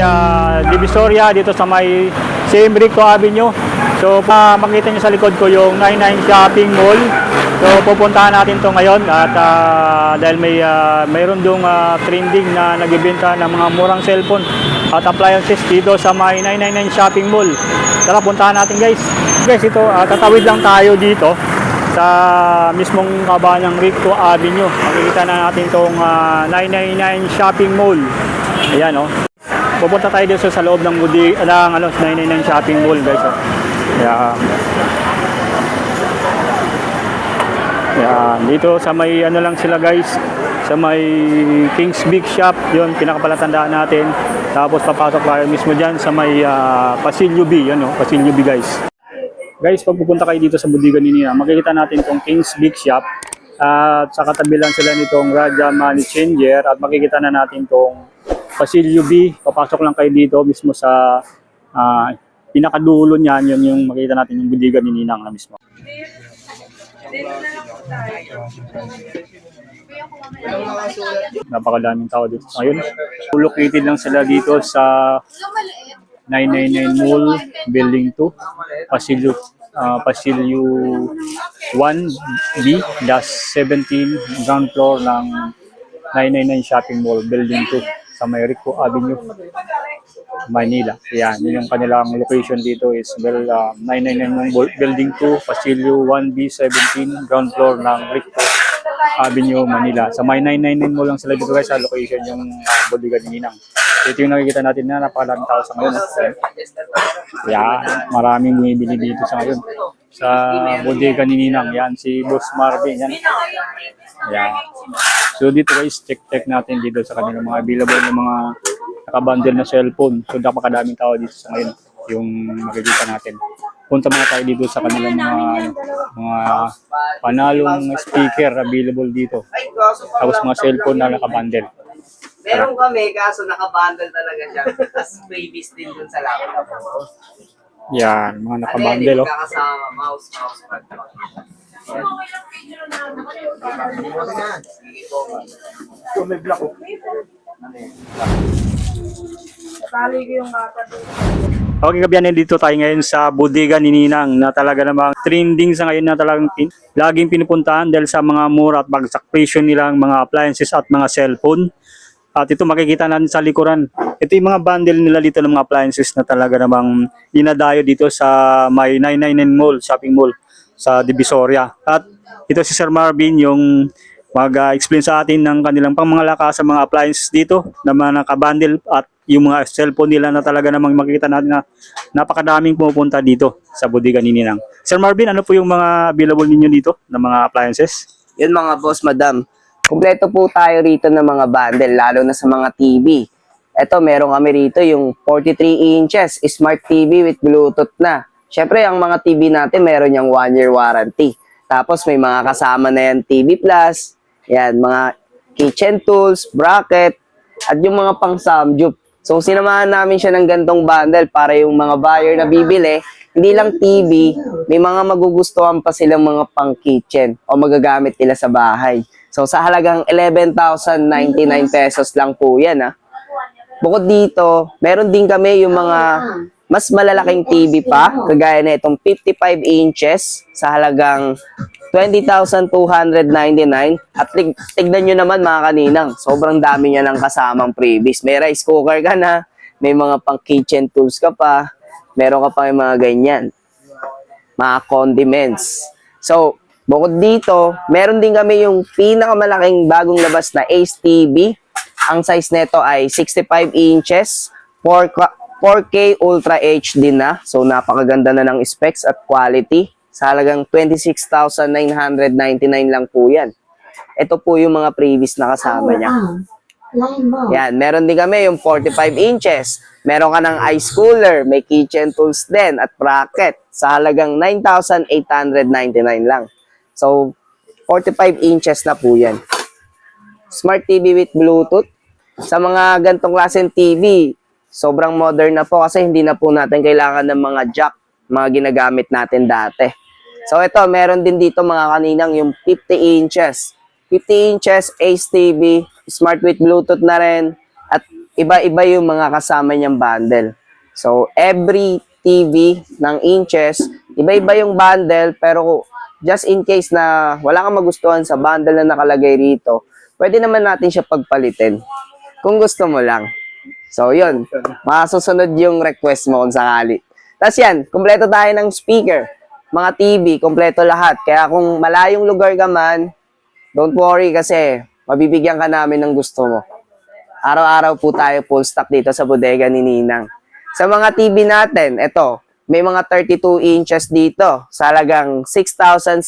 ah, Divisoria, dito sa may St. Rico Avenue. So, pa makita nyo sa likod ko yung 99 Shopping Mall. So, pupuntahan natin to ngayon at ah, dahil may ah, mayroon dong ah, trending na nagbibenta ng mga murang cellphone at appliances dito sa may 999 Shopping Mall. Tara, puntahan natin guys. Guys, ito, ah, tatawid lang tayo dito sa mismong kabanyang Rico Avenue. Makikita na natin itong ah, 999 Shopping Mall. Ayan, oh. Pupunta tayo dito sa loob ng budi, ng ano, 999 Shopping Mall, guys. Oh. Ayan. Ayan. Dito sa may ano lang sila, guys. Sa may King's Big Shop, yun, pinakapalatandaan natin. Tapos papasok tayo mismo dyan sa may ah, Pasilio B, yan, oh, Pasilio B, guys. Guys, pag pupunta kayo dito sa Budigan ni makikita natin itong King's Big Shop at sa katabi lang sila nitong Raja Money Changer at makikita na natin itong Pasilio B. Papasok lang kayo dito mismo sa ah, pinakadulo niyan, yun yung makikita natin yung Budigan ni Ninang na mismo. Napakadaming tao dito ngayon. Located lang sila dito sa 999 Mall, Building 2, Pasilio, ah, Pasilio 1B, dash 17, ground floor ng 999 Shopping Mall, Building 2, sa may Rico Avenue, Manila. Yan, yun yung kanilang location dito is well, ah, 999 Mall, Building 2, Pasilio 1B, 17, ground floor ng Rico Avenue, Manila. Sa may 999 mo lang sila dito guys sa location yung uh, Boligan ni Ninang. Ito yung nakikita natin na napakaraming tao sa ngayon. Yan, maraming bumibili dito sa ngayon. Sa bodega ni Ninang, yan si Boss Marvin, yan. Yan. So dito guys, check-check natin dito sa kanilang mga available ng mga nakabundle na cellphone. So napakadaming tao dito sa ngayon yung makikita natin. Punta muna tayo dito sa kanilang mga ano, mga panalong speaker available dito. Tapos mga cellphone na nakabundle. Meron kami, kaso nakabundle talaga siya. Tapos freebies din dun sa laptop. Yan, mga Ano yan, nakabundle oh. kakasama, mouse, mouse pad. Yan. Okay, kabiyan dito tayo ngayon sa bodega ni Ninang na talaga namang trending sa ngayon na talagang pin, laging pinupuntahan dahil sa mga mura at bagsak presyo nilang mga appliances at mga cellphone. At ito makikita natin sa likuran. Ito yung mga bundle nila dito ng mga appliances na talaga namang dinadayo dito sa may 999 Mall, shopping mall sa Divisoria. At ito si Sir Marvin yung mag-explain sa atin ng kanilang pang mga lakas sa mga appliances dito na mga nakabundle at yung mga cellphone nila na talaga namang makikita natin na napakadaming pumupunta dito sa bodega ni Ninang. Sir Marvin, ano po yung mga available ninyo dito na mga appliances? Yun mga boss, madam. Kompleto po tayo rito ng mga bundle, lalo na sa mga TV. Ito, meron kami rito yung 43 inches Smart TV with Bluetooth na. Siyempre, ang mga TV natin, meron yung 1 year warranty. Tapos, may mga kasama na yan TV Plus, yan, mga kitchen tools, bracket, at yung mga pang samjup. So, sinamahan namin siya ng gantong bundle para yung mga buyer na bibili, hindi lang TV, may mga magugustuhan pa silang mga pang kitchen o magagamit nila sa bahay. So, sa halagang 11,099 pesos lang po yan, ha. Bukod dito, meron din kami yung mga mas malalaking TV pa, kagaya na itong 55 inches sa halagang 20,299. At tig tignan nyo naman mga kaninang, sobrang dami niya ng kasamang previous. May rice cooker ka na, may mga pang kitchen tools ka pa, meron ka pa yung mga ganyan. Mga condiments. So, bukod dito, meron din kami yung pinakamalaking bagong labas na Ace TV. Ang size nito ay 65 inches, 4K 4K Ultra HD na. So, napakaganda na ng specs at quality. Sa halagang 26,999 lang po yan. Ito po yung mga previous na kasama niya. Yan, meron din kami yung 45 inches. Meron ka ng ice cooler, may kitchen tools din at bracket sa halagang 9,899 lang. So, 45 inches na po yan. Smart TV with Bluetooth. Sa mga gantong klaseng TV, sobrang modern na po kasi hindi na po natin kailangan ng mga jack, mga ginagamit natin dati. So ito, meron din dito mga kaninang yung 50 inches. 50 inches Ace TV, smart with Bluetooth na rin. At iba-iba yung mga kasama niyang bundle. So, every TV ng inches, iba-iba yung bundle, pero just in case na wala kang magustuhan sa bundle na nakalagay rito, pwede naman natin siya pagpalitin. Kung gusto mo lang. So, yun. Masusunod yung request mo kung sakali. Tapos yan, kumpleto tayo ng speaker. Mga TV, kumpleto lahat. Kaya kung malayong lugar ka man, don't worry kasi mabibigyan ka namin ng gusto mo. Araw-araw po tayo full stock dito sa bodega ni Ninang. Sa mga TV natin, ito, may mga 32 inches dito. Sa halagang 6,699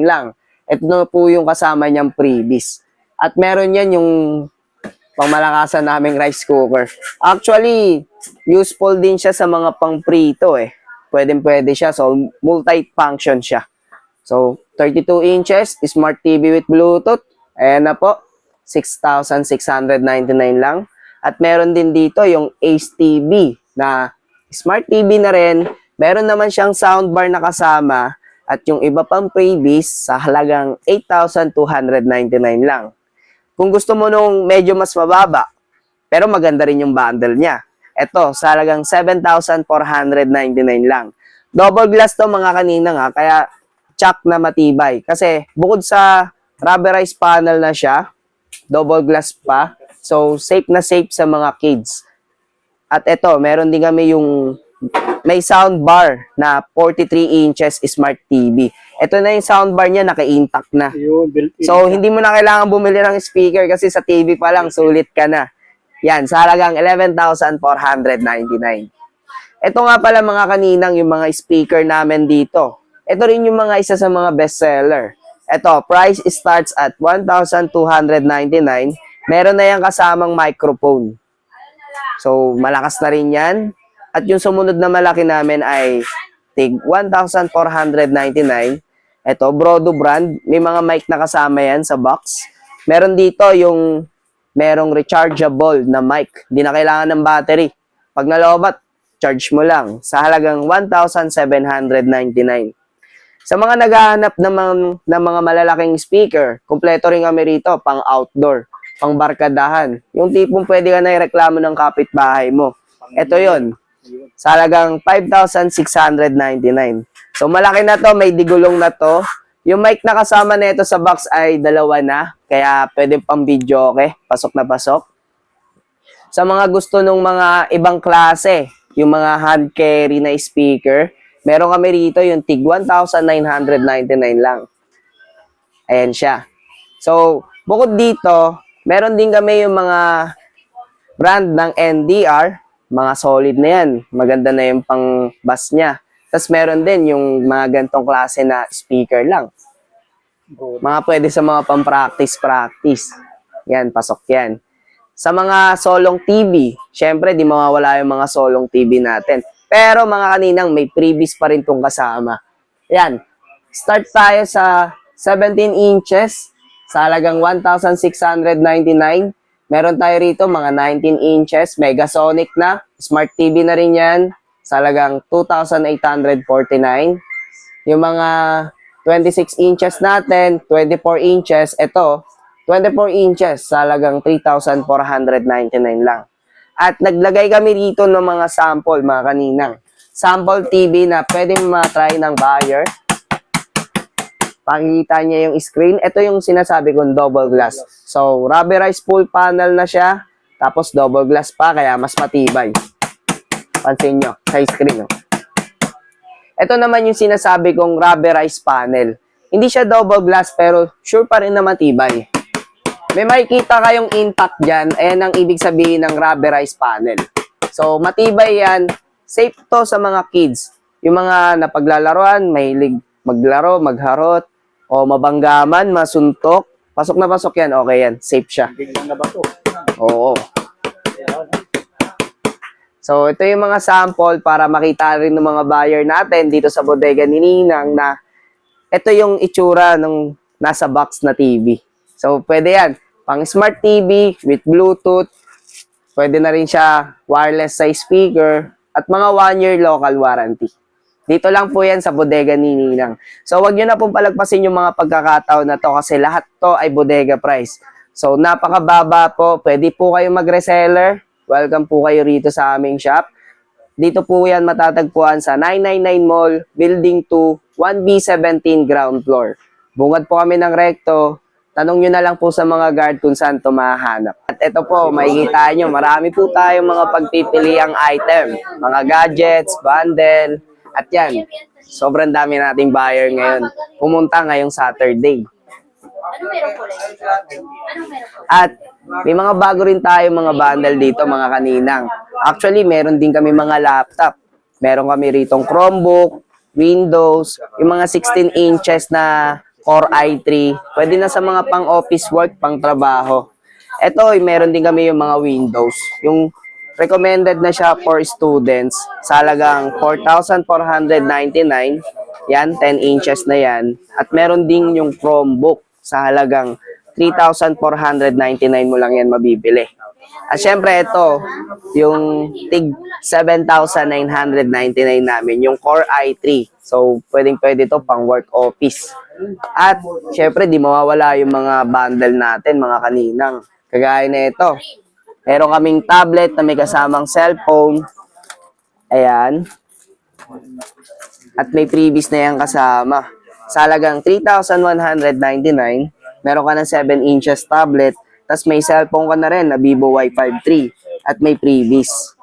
lang. Ito po yung kasama niyang freebies. At meron yan yung pangmalakasan naming rice cooker. Actually, useful din siya sa mga pang-prito eh. Pwede pwede siya. So, multi-function siya. So, 32 inches, smart TV with Bluetooth. Ayan na po. 6,699 lang. At meron din dito yung Ace TV na smart TV na rin. Meron naman siyang soundbar na kasama at yung iba pang freebies sa halagang 8,299 lang. Kung gusto mo nung medyo mas mababa, pero maganda rin yung bundle niya. Ito, sa halagang 7,499 lang. Double glass to mga kanina nga, kaya chuck na matibay. Kasi bukod sa rubberized panel na siya, double glass pa, so safe na safe sa mga kids. At ito, meron din kami yung may soundbar na 43 inches smart TV. Ito na yung soundbar niya, naka-intact na. So, hindi mo na kailangan bumili ng speaker kasi sa TV pa lang, sulit ka na. Yan, sa halagang 11,499. Ito nga pala mga kaninang yung mga speaker namin dito. Ito rin yung mga isa sa mga bestseller. Ito, price starts at 1,299. Meron na yung kasamang microphone. So, malakas na rin yan. At yung sumunod na malaki namin ay tig 1,499. Ito, Brodo brand. May mga mic na kasama yan sa box. Meron dito yung merong rechargeable na mic. Hindi na kailangan ng battery. Pag nalobat, charge mo lang sa halagang 1,799. Sa mga naghahanap ng mga, ng mga malalaking speaker, kumpleto rin kami rito, pang outdoor, pang barkadahan. Yung tipong pwede ka na ireklamo ng kapitbahay mo. Ito yon sa halagang 5,699. So malaki na to, may digulong na to. Yung mic na kasama nito sa box ay dalawa na, kaya pwede pang video okay, pasok na pasok. Sa mga gusto ng mga ibang klase, yung mga hand carry na speaker, meron kami rito yung tig 1,999 lang. Ayan siya. So, bukod dito, meron din kami yung mga brand ng NDR, mga solid na yan. Maganda na yung pang bass niya. Tapos meron din yung mga gantong klase na speaker lang. Mga pwede sa mga pang-practice-practice. Yan, pasok yan. Sa mga solong TV, syempre di mawawala yung mga solong TV natin. Pero mga kaninang may freebies pa rin tong kasama. Yan. Start tayo sa 17 inches sa halagang 1,699. Meron tayo rito mga 19 inches, Megasonic na. Smart TV na rin yan sa halagang 2,849. Yung mga 26 inches natin, 24 inches, ito, 24 inches sa halagang 3,499 lang. At naglagay kami rito ng mga sample, mga kaninang. Sample TV na pwede matry ng buyer. Pakikita niya yung screen. Ito yung sinasabi kong double glass. So, rubberized full panel na siya. Tapos double glass pa, kaya mas matibay. Pansin nyo, sa screen. Oh. Ito naman yung sinasabi kong rubberized panel. Hindi siya double glass pero sure pa rin na matibay. May makikita kayong intact dyan, ayan ang ibig sabihin ng rubberized panel. So, matibay yan. Safe to sa mga kids. Yung mga napaglalaroan, mahilig maglaro, magharot, o mabanggaman, masuntok. Pasok na pasok yan, okay yan. Safe siya. Biglang na ba to? Oo. So, ito yung mga sample para makita rin ng mga buyer natin dito sa bodega ni Ninang na ito yung itsura ng nasa box na TV. So, pwede yan. Pang smart TV with Bluetooth. Pwede na rin siya wireless sa speaker at mga one year local warranty. Dito lang po yan sa bodega ni Ninang. So, wag nyo na pong palagpasin yung mga pagkakataon na to kasi lahat to ay bodega price. So, napakababa po. Pwede po kayo mag-reseller. Welcome po kayo rito sa aming shop. Dito po yan matatagpuan sa 999 Mall, Building 2, 1B17 ground floor. Bungad po kami ng rekto. Tanong nyo na lang po sa mga guard kung saan ito mahahanap. At ito po, makikita nyo, marami po tayong mga pagpipiliang item. Mga gadgets, bundle, at yan. Sobrang dami nating buyer ngayon. Pumunta ngayong Saturday. At may mga bago rin tayo mga bundle dito, mga kaninang. Actually, meron din kami mga laptop. Meron kami ritong Chromebook, Windows, yung mga 16 inches na Core i3. Pwede na sa mga pang-office work, pang-trabaho. Ito, meron din kami yung mga Windows. Yung recommended na siya for students sa halagang 4,499. Yan, 10 inches na yan. At meron din yung Chromebook sa halagang 3,499 mo lang yan mabibili. At syempre ito, yung tig 7,999 namin, yung Core i3. So, pwedeng pwede to pang work office. At syempre, di mawawala yung mga bundle natin, mga kaninang. Kagaya na ito. Meron kaming tablet na may kasamang cellphone. Ayan. At may freebies na yan kasama. Sa halagang 3,199, meron ka ng 7 inches tablet, tapos may cellphone ka na rin na Vivo Y5 3 at may freebies.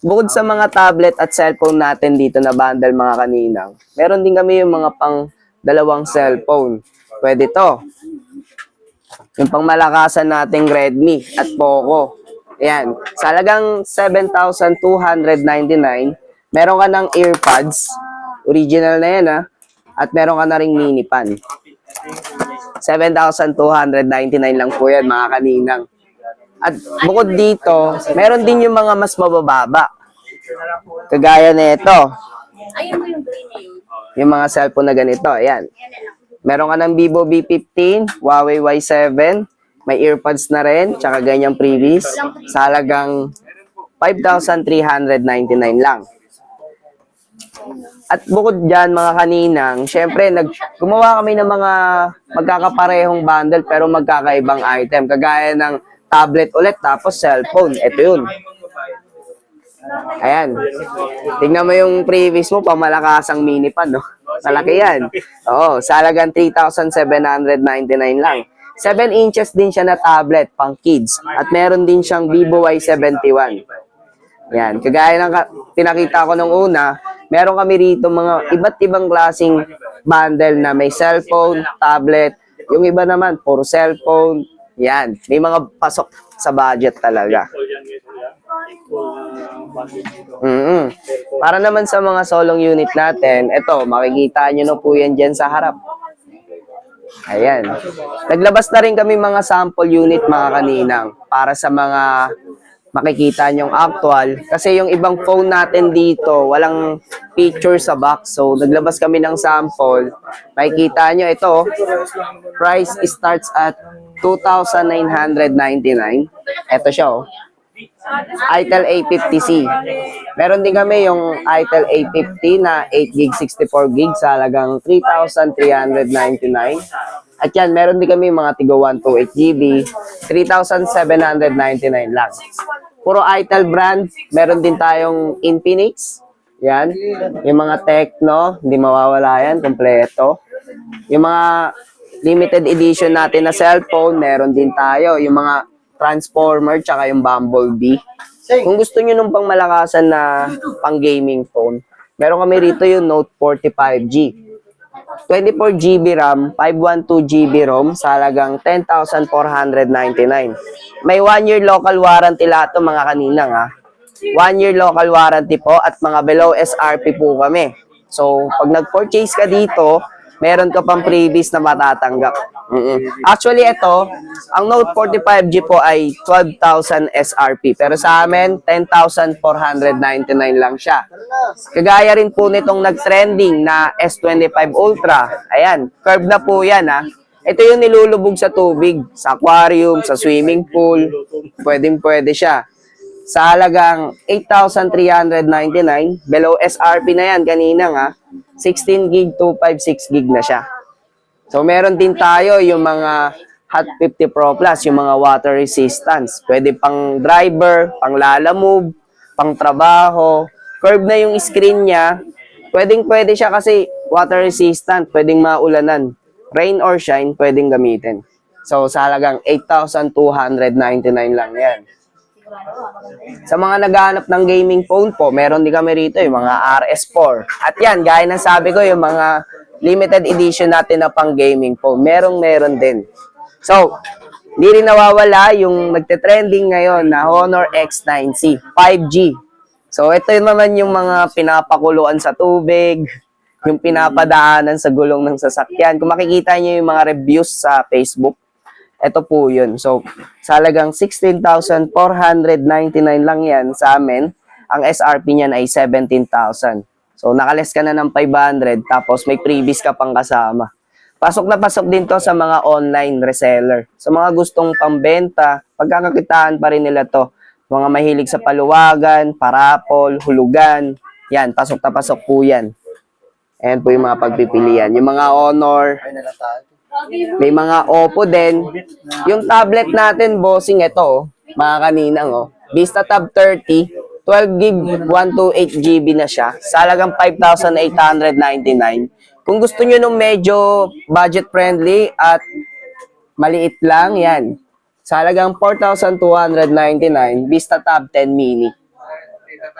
Bukod sa mga tablet at cellphone natin dito na bundle mga kaninang, meron din kami yung mga pang dalawang cellphone. Pwede to. Yung pang malakasan nating Redmi at Poco. Ayan. Sa halagang 7,299, meron ka ng earpads. Original na yan ha. At meron ka na ring mini pan. 7,299 lang po yan mga kaninang. At bukod dito, meron din yung mga mas mabababa. Kagaya na ito. Yung mga cellphone na ganito. Ayan. Meron ka ng Vivo V15, Huawei Y7, may earpads na rin, tsaka ganyang previous. Sa halagang 5,399 lang. At bukod dyan, mga kaninang, syempre, nag, gumawa kami ng mga magkakaparehong bundle pero magkakaibang item. Kagaya ng tablet ulit, tapos cellphone. Ito yun. Ayan. Tingnan mo yung previous mo, pamalakasang mini pan, no? Malaki yan. Oo, sa halagang 3,799 lang. 7 inches din siya na tablet, pang kids. At meron din siyang Vivo Y71. Yan, kagaya ng ka- pinakita ko nung una, meron kami rito mga iba't ibang klaseng bundle na may cellphone, tablet, yung iba naman, puro cellphone. Yan, may mga pasok sa budget talaga. Mm Para naman sa mga solong unit natin, ito, makikita nyo na po yan dyan sa harap. Ayan. Naglabas na rin kami mga sample unit mga kaninang para sa mga makikita nyong actual. Kasi yung ibang phone natin dito, walang picture sa box. So, naglabas kami ng sample. Makikita nyo ito, price starts at 2,999. Ito siya, oh. Itel A50C. Meron din kami yung Itel A50 na 8GB 64GB sa halagang 3,399. At yan, meron din kami mga tigo 128GB, 3,799 lang. Puro Itel brand, meron din tayong Infinix. Yan, yung mga Tecno, hindi mawawala yan, kompleto. Yung mga limited edition natin na cellphone, meron din tayo. Yung mga Transformer, tsaka yung Bumblebee. Kung gusto nyo nung pang malakasan na pang gaming phone, meron kami rito yung Note 45G. 24GB RAM, 512GB ROM sa halagang 10,499. May 1 year local warranty lahat to mga kaninang ha. 1 year local warranty po at mga below SRP po kami. So, pag nag-purchase ka dito, meron ka pang previous na matatanggap. Mm-mm. Actually, ito, ang Note 45G po ay 12,000 SRP. Pero sa amin, 10,499 lang siya. Kagaya rin po nitong nag-trending na S25 Ultra. Ayan, curve na po yan ha. Ito yung nilulubog sa tubig, sa aquarium, sa swimming pool. Pwedeng pwede siya. Sa halagang 8,399, below SRP na yan kanina nga, 16 gig, 256 gig na siya. So meron din tayo yung mga Hot 50 Pro Plus, yung mga water resistance. Pwede pang driver, pang lala move, pang trabaho. Curve na yung screen niya. Pwedeng pwede siya kasi water resistant, pwedeng maulanan. Rain or shine, pwedeng gamitin. So sa halagang 8,299 lang yan. Sa mga naghahanap ng gaming phone po, meron din kami rito yung mga RS4. At yan, gaya ng sabi ko, yung mga limited edition natin na pang gaming phone, merong meron din. So, hindi rin nawawala yung nagte-trending ngayon na Honor X9C, 5G. So, ito yun naman yung mga pinapakuluan sa tubig, yung pinapadaanan sa gulong ng sasakyan. Kung makikita niyo yung mga reviews sa Facebook, ito po yun. So, sa halagang 16,499 lang yan sa amin. Ang SRP niyan ay 17,000. So, nakales ka na ng 500 tapos may previous ka pang kasama. Pasok na pasok din to sa mga online reseller. Sa mga gustong pambenta, pagkakakitaan pa rin nila to. Mga mahilig sa paluwagan, parapol, hulugan. Yan, pasok na pasok po yan. Ayan po yung mga pagpipilian. Yung mga honor, may mga Oppo din. Yung tablet natin, bossing, ito, oh, mga kaninang, oh. Vista Tab 30, 12 gig, 128 GB na siya. Sa halagang 5,899. Kung gusto nyo nung medyo budget friendly at maliit lang, yan. Sa halagang 4,299, Vista Tab 10 Mini.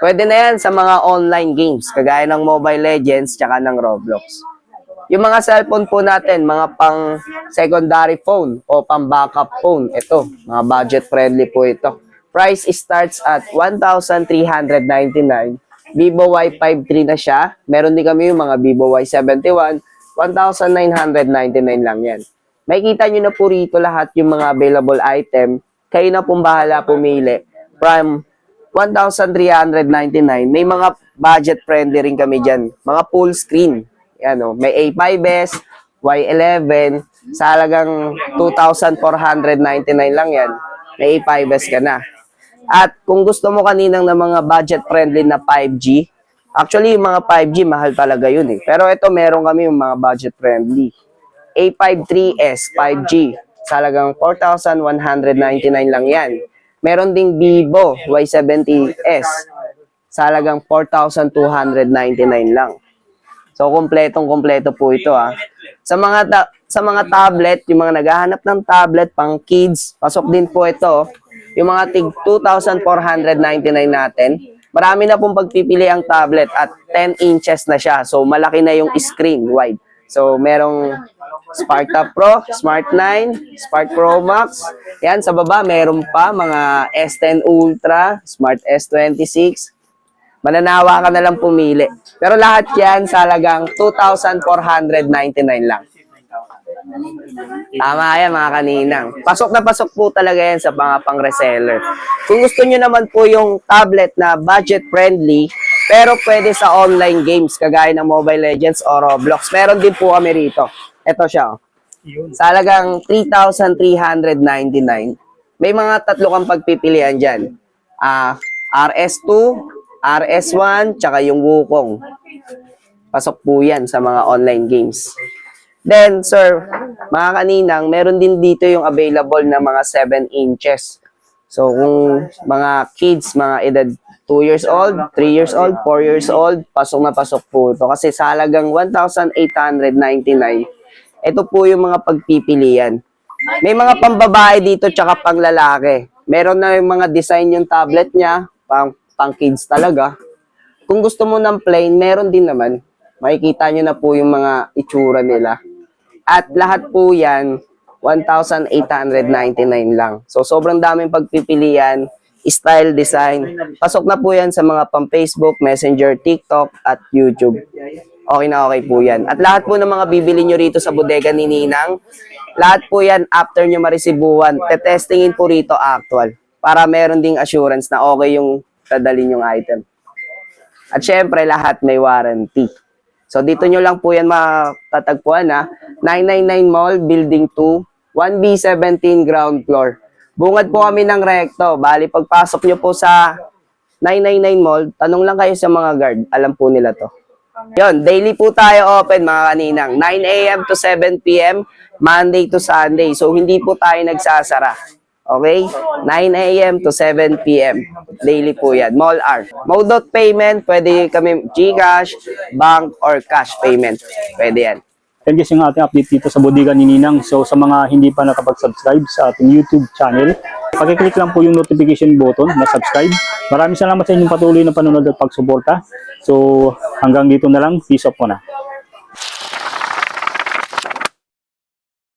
Pwede na yan sa mga online games, kagaya ng Mobile Legends tsaka ng Roblox. Yung mga cellphone po natin, mga pang secondary phone o pang backup phone, ito, mga budget friendly po ito. Price starts at 1,399. Vivo Y53 na siya. Meron din kami yung mga Vivo Y71, 1,999 lang yan. Makikita nyo na po rito lahat yung mga available item. Kayo na pong bahala pumili. From 1,399, may mga budget friendly rin kami dyan. Mga full screen. Yan o. May A5s, Y11, sa halagang 2,499 lang yan. May A5s ka na. At kung gusto mo kaninang na mga budget friendly na 5G, actually yung mga 5G mahal talaga yun eh. Pero ito meron kami yung mga budget friendly. A53s 5G, sa halagang 4,199 lang yan. Meron ding Vivo Y70s, sa halagang 4,299 lang. So, kompletong kompleto po ito ah. Sa mga sa mga tablet, yung mga naghahanap ng tablet pang kids, pasok din po ito. Yung mga tig 2,499 natin, marami na pong pagpipili ang tablet at 10 inches na siya. So, malaki na yung screen wide. So, merong Spark Top Pro, Smart 9, Spark Pro Max. Yan, sa baba, meron pa mga S10 Ultra, Smart S26, mananawa ka na lang pumili. Pero lahat yan sa halagang 2,499 lang. Tama yan mga kaninang. Pasok na pasok po talaga yan sa mga pang reseller. Kung gusto nyo naman po yung tablet na budget friendly, pero pwede sa online games kagaya ng Mobile Legends o Roblox, meron din po kami rito. Ito siya. oh. Sa halagang 3,399, may mga tatlo kang pagpipilian dyan. Ah, RS2, RS1, tsaka yung Wukong. Pasok po yan sa mga online games. Then, sir, mga kaninang, meron din dito yung available na mga 7 inches. So, kung mga kids, mga edad 2 years old, 3 years old, 4 years old, pasok na pasok po ito. Kasi sa halagang 1,899, ito po yung mga pagpipilian. May mga pambabae dito tsaka pang lalaki. Meron na yung mga design yung tablet niya, pang, pang kids talaga. Kung gusto mo ng plain, meron din naman. Makikita nyo na po yung mga itsura nila. At lahat po yan, 1,899 lang. So, sobrang daming pagpipilian, style, design. Pasok na po yan sa mga pang Facebook, Messenger, TikTok, at YouTube. Okay na okay po yan. At lahat po ng mga bibili nyo rito sa bodega ni Ninang, lahat po yan after nyo maresibuhan, tetestingin po rito actual. Para meron ding assurance na okay yung dadalhin yung item. At syempre, lahat may warranty. So, dito nyo lang po yan matatagpuan ha. 999 Mall, Building 2, 1B17 ground floor. Bungad po kami ng recto. Bali, pagpasok nyo po sa 999 Mall, tanong lang kayo sa mga guard. Alam po nila to. Yon, daily po tayo open mga kaninang. 9 a.m. to 7 p.m. Monday to Sunday. So hindi po tayo nagsasara. Okay? 9 a.m. to 7 p.m. Daily po yan. Mall R. Mode of payment, pwede kami Gcash, bank, or cash payment. Pwede yan. Yan guys yung ating update dito sa bodega ni Ninang. So sa mga hindi pa nakapag-subscribe sa ating YouTube channel, pakiclick lang po yung notification button na subscribe. Maraming salamat sa inyong patuloy na panonood at pagsuporta. So hanggang dito na lang. Peace out muna.